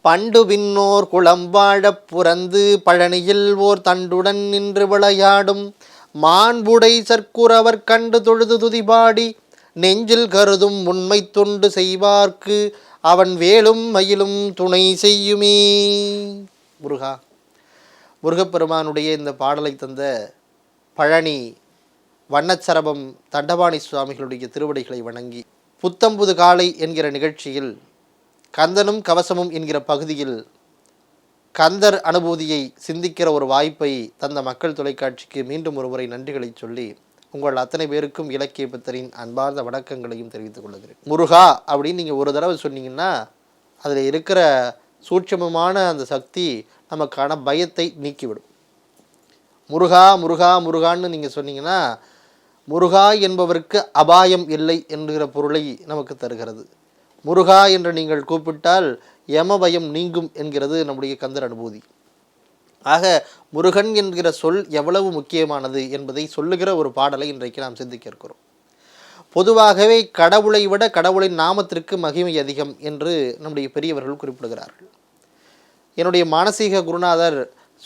பண்டு பின்னோர் குளம் வாழப் புறந்து பழனியில் ஓர் தண்டுடன் நின்று விளையாடும் மாண்புடை சற்குறவர் கண்டு தொழுது துதிபாடி நெஞ்சில் கருதும் உண்மை தொண்டு செய்வார்க்கு அவன் வேலும் மயிலும் துணை செய்யுமே. முருகா முருகப்பெருமானுடைய இந்த பாடலை தந்த பழனி வண்ணச்சரபம் தண்டபாணி சுவாமிகளுடைய திருவடிகளை வணங்கி புத்தம்புது காலை என்கிற நிகழ்ச்சியில் கந்தனும் கவசமும் என்கிற பகுதியில் கந்தர் அனுபூதியை சிந்திக்கிற ஒரு வாய்ப்பை தந்த மக்கள் தொலைக்காட்சிக்கு மீண்டும் ஒருமுறை நன்றிகளை சொல்லி உங்கள் அத்தனை பேருக்கும் இலக்கிய பித்தரின் அன்பார்ந்த வணக்கங்களையும் தெரிவித்துக் கொள்கிறேன். முருகா அப்படின்னு நீங்கள் ஒரு தடவை சொன்னீங்கன்னா அதில் இருக்கிற சூட்சமமான அந்த சக்தி நமக்கான பயத்தை நீக்கிவிடும். முருகா முருகா முருகான்னு நீங்கள் சொன்னீங்கன்னா முருகா என்பவருக்கு அபாயம் இல்லை என்கிற பொருளை நமக்கு தருகிறது. முருகா என்று நீங்கள் கூப்பிட்டால் யமபயம் நீங்கும் என்கிறது நம்முடைய கந்தர் அனுபூதி. ஆக முருகன் என்கிற சொல் எவ்வளவு முக்கியமானது என்பதை சொல்லுகிற ஒரு பாடலை இன்றைக்கு நாம் சிந்திக்க இருக்கிறோம். பொதுவாகவே கடவுளை விட கடவுளின் நாமத்திற்கு மகிமை அதிகம் என்று நம்முடைய பெரியவர்கள் குறிப்பிடுகிறார்கள். என்னுடைய மானசீக குருநாதர்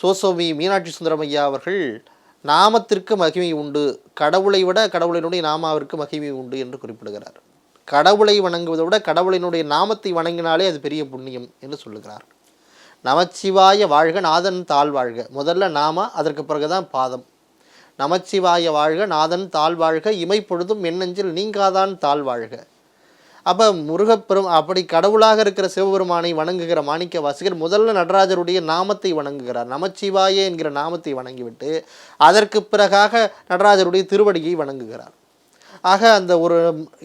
சோசோமி மீனாட்சி சுந்தரமையா அவர்கள் நாமத்திற்கு மகிமை உண்டு கடவுளை விட கடவுளினுடைய நாமாவிற்கு மகிமை உண்டு என்று குறிப்பிடுகிறார். கடவுளை வணங்குவதை விட கடவுளினுடைய நாமத்தை வணங்கினாலே அது பெரிய புண்ணியம் என்று சொல்லுகிறார். நமச்சிவாய வாழ்க நாதன் தாழ் வாழ்க. முதல்ல நாம அதற்கு பிறகுதான் பாதம். நமச்சிவாய வாழ்க நாதன் தாழ் வாழ்க இமைப்பொழுதும் எண்ணெஞ்சில் நீங்காதான் தாழ் வாழ்க. அப்போ முருகப்பெரும் அப்படி கடவுளாக இருக்கிற சிவபெருமானை வணங்குகிற மாணிக்க வாசிகர் முதல்ல நடராஜருடைய நாமத்தை வணங்குகிறார். நமச்சிவாய என்கிற நாமத்தை வணங்கிவிட்டு அதற்கு பிறகாக நடராஜருடைய திருவடியை வணங்குகிறார். ஆக அந்த ஒரு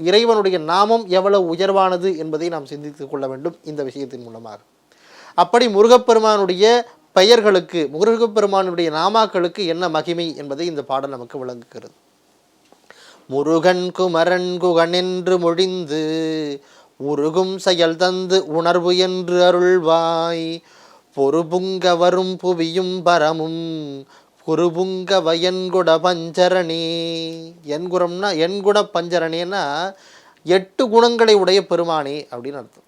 இறைவனுடைய நாமம் எவ்வளவு உயர்வானது என்பதை நாம் சிந்தித்துக் கொள்ள வேண்டும் இந்த விஷயத்தின் மூலமாக. அப்படி முருகப்பெருமானுடைய பெயர்களுக்கு முருகப்பெருமானுடைய நாமாக்களுக்கு என்ன மகிமை என்பதை இந்த பாடல் நமக்கு விளங்குகிறது. முருகன் குமரன் குகனென்று மொழிந்து உருகும் செயல் தந்து உணர்வு என்று அருள்வாய் பொறுபுங்க வரும் புவியும் பரமும் குருபுங்க வயன்குட பஞ்சரணே. என்குரம்னா என்குட பஞ்சரணின்னா எட்டு குணங்களை உடைய பெருமானே அப்படின்னு அர்த்தம்.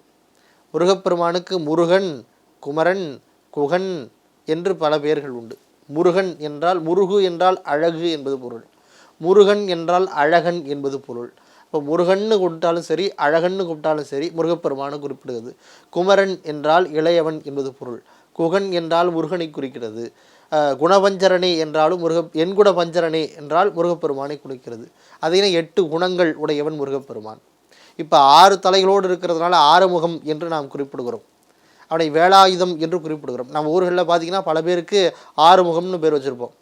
முருகப்பெருமானுக்கு முருகன் குமரன் குகன் என்று பல பெயர்கள் உண்டு. முருகன் என்றால் முருகு என்றால் அழகு என்பது பொருள். முருகன் என்றால் அழகன் என்பது பொருள். இப்போ முருகன்னு கூப்பிட்டாலும் சரி அழகன்னு கூப்பிட்டாலும் சரி முருகப்பெருமானு குறிப்பிடுகிறது. குமரன் என்றால் இளையவன் என்பது பொருள். குகன் என்றால் முருகனை குறிக்கிறது. குணபஞ்சரணே என்றாலும் முருக என்குண பஞ்சரணே என்றால் முருகப்பெருமானை குறிக்கிறது அதே எட்டு குணங்கள் உடையவன் முருகப்பெருமான். இப்போ ஆறு தலைகளோடு இருக்கிறதுனால ஆறுமுகம் என்று நாம் குறிப்பிடுகிறோம். அவனை வேலாயுதம் என்று குறிப்பிடுகிறோம். நம்ம ஊர்களில் பார்த்தீங்கன்னா பல பேருக்கு ஆறுமுகம்னு பேர் வச்சுருப்போம்.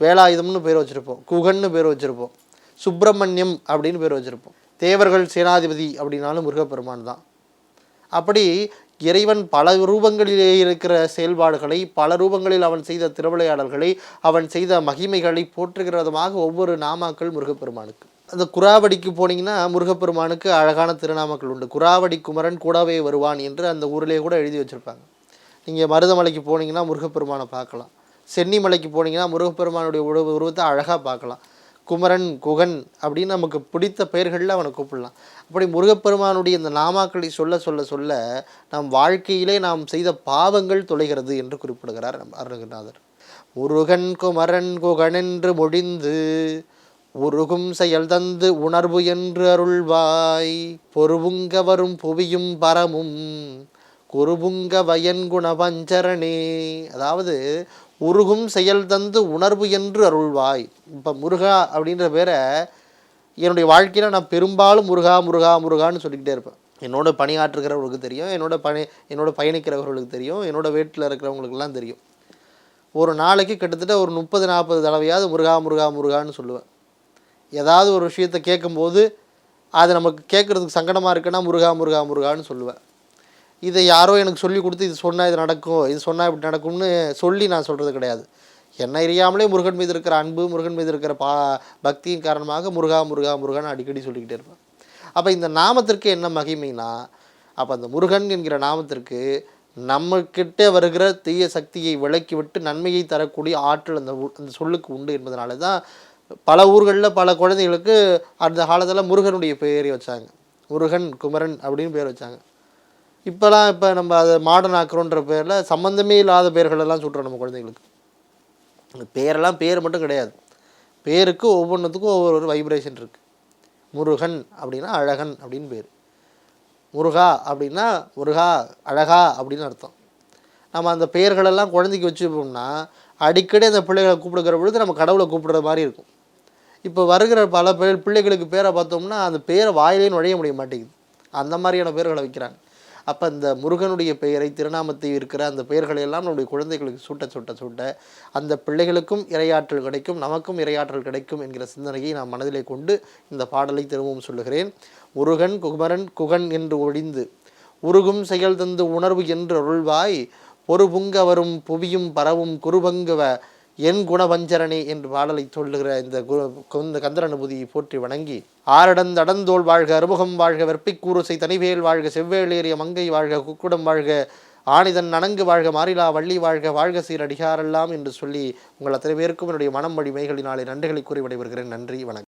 வேலாயுதம்னு பேர் வச்சுருப்போம். குகன்னு பேர் வச்சுருப்போம். சுப்பிரமணியம் அப்படின்னு பேர் வச்சுருப்போம். தேவர்கள் சேனாதிபதி அப்படின்னாலும் முருகப்பெருமான் தான். அப்படி இறைவன் பல ரூபங்களிலே இருக்கிற செயல்பாடுகளை பல ரூபங்களில் அவன் செய்த திருவிளையாடல்களை அவன் செய்த மகிமைகளை போற்றுகிற விதமாக ஒவ்வொரு நாமாக்கள் முருகப்பெருமானுக்கு. அந்த குராவடிக்கு போனீங்கன்னா முருகப்பெருமானுக்கு அழகான திருநாமக்கள் உண்டு. குராவடி குமரன் கூடவே வருவான் என்று அந்த ஊரிலே கூட எழுதி வச்சுருப்பாங்க. நீங்கள் மருதமலைக்கு போனீங்கன்னா முருகப்பெருமானை பார்க்கலாம். சென்னிமலைக்கு போனீங்கன்னா முருகப்பெருமானுடைய உருவத்தை அழகாக பார்க்கலாம். குமரன் குகன் அப்படின்னு நமக்கு பிடித்த பெயர்களில் அவனை கூப்பிடலாம். அப்படி முருகப்பெருமானுடைய இந்த நாமாக்களை சொல்ல சொல்ல சொல்ல நம் வாழ்க்கையிலே நாம் செய்த பாவங்கள் தொலைகிறது என்று குறிப்பிடுகிறார் நம் அருணகிரிநாதர். முருகன் குமரன் குகன் என்று மொழிந்து உருகும் செயல் தந்து உணர்வு என்று அருள்வாய். பொறுவுங்க வரும் புவியும் பரமும் குருபுங்க வயன்குண பஞ்சரணே அதாவது உருகும் செயல் தந்து உணர்வு என்று அருள்வாய். இப்போ முருகா அப்படின்ற பேரை என்னுடைய வாழ்க்கையில் நான் பெரும்பாலும் முருகா முருகா முருகான்னு சொல்லிக்கிட்டே இருப்பேன். என்னோட பணியாற்றுகிறவர்களுக்கு தெரியும் என்னோட பணி என்னோட பயணிக்கிறவர்களுக்கு தெரியும் என்னோட வீட்டில் இருக்கிறவங்களுக்கெல்லாம் தெரியும். ஒரு நாளைக்கு கிட்டத்தட்ட ஒரு முப்பது நாற்பது தடவையாவது முருகா முருகா முருகான்னு சொல்லுவேன். ஏதாவது ஒரு விஷயத்தை கேட்கும்போது அது நமக்கு கேட்குறதுக்கு சங்கடமாக இருக்குன்னா முருகா முருகா முருகான்னு சொல்லுவேன். இதை யாரோ எனக்கு சொல்லி கொடுத்து இது சொன்னால் இது நடக்கும் இது சொன்னால் இப்படி நடக்கும்னு சொல்லி நான் சொல்கிறது கிடையாது. என்னை அறியாமலே முருகன் மீது இருக்கிற அன்பு முருகன் மீது இருக்கிற பா பக்தியின் காரணமாக முருகா முருகா முருகான்னு அடிக்கடி சொல்லிக்கிட்டே இருப்பேன். அப்போ இந்த நாமத்திற்கு என்ன மகிமைனா அப்போ அந்த முருகன் என்கிற நாமத்திற்கு நம்மக்கிட்ட வருகிற தீய சக்தியை விலக்கி விட்டு நன்மையை தரக்கூடிய ஆற்றல் அந்த அந்த சொல்லுக்கு உண்டு என்பதனால தான் பல ஊர்களில் பல குழந்தைகளுக்கு அந்த காலத்தில் முருகனுடைய பெயரை வச்சாங்க. முருகன் குமரன் அப்படின்னு பேர் வச்சாங்க. இப்போலாம் இப்போ நம்ம அதை மாடர்ன் ஆக்குறோன்ற பேரில் சம்மந்தமே இல்லாத பேர்களெல்லாம் சுட்டுறோம் நம்ம குழந்தைங்களுக்கு பேரெல்லாம் பேர் மட்டும் கிடையாது. பேருக்கு ஒவ்வொன்றுத்துக்கும் ஒவ்வொரு ஒரு வைப்ரேஷன் இருக்குது முருகன் அப்படின்னா அழகன் அப்படின்னு பேர். முருகா அப்படின்னா முருகா அழகா அப்படின்னு அர்த்தம். நம்ம அந்த பெயர்களெல்லாம் குழந்தைக்கு வச்சுப்போம்னா அடிக்கடி அந்த பிள்ளைகளை கூப்பிடுக்கிற பொழுது நம்ம கடவுளை கூப்பிடுற மாதிரி இருக்கும். இப்போ வருகிற பல பேர் பிள்ளைகளுக்கு பேரை பார்த்தோம்னா அந்த பேரை வாயிலே நுழைய முடிய மாட்டேங்குது. அந்த மாதிரியான பேர்களை வைக்கிறாங்க. அப்போ இந்த முருகனுடைய பெயரை திருநாமத்தை இருக்கிற அந்த பெயர்களை எல்லாம் நம்முடைய குழந்தைகளுக்கு சூட்ட சூட்ட சூட்ட அந்த பிள்ளைகளுக்கும் இரையாற்றல் கிடைக்கும் நமக்கும் இரையாற்றல் கிடைக்கும் என்கிற சிந்தனையை நான் மனதிலே கொண்டு இந்த பாடலை திரும்பவும் சொல்லுகிறேன். முருகன் குமரன் குகன் என்று ஒழிந்து உருகும் செயல் தந்து உணர்வு என்று அருள்வாய் பொறுபுங்க வரும் புவியும் பரவும் குருபங்குவ என் குணவஞ்சரணி என்று பாடலை சொல்லுகிற இந்த கு இந்த கந்தர் அனுபூதியை போற்றி வணங்கி ஆரடந்தடந்தோல் வாழ்க அறுமுகம் வாழ்க வெற்பிக்கூறுசை தனிவேல் வாழ்க செவ்வேளேறிய மங்கை வாழ்க குக்குடம் வாழ்க ஆணிதன் நனங்கு வாழ்க மாறிலா வள்ளி வாழ்க வாழ்க சீர் அடிகாரெல்லாம் என்று சொல்லி உங்கள் அத்தனை பேருக்கும் என்னுடைய மனம் வழிமைகளினாலே நன்றிகளை கூறி விடைபெறுகிறேன். நன்றி வணக்கம்.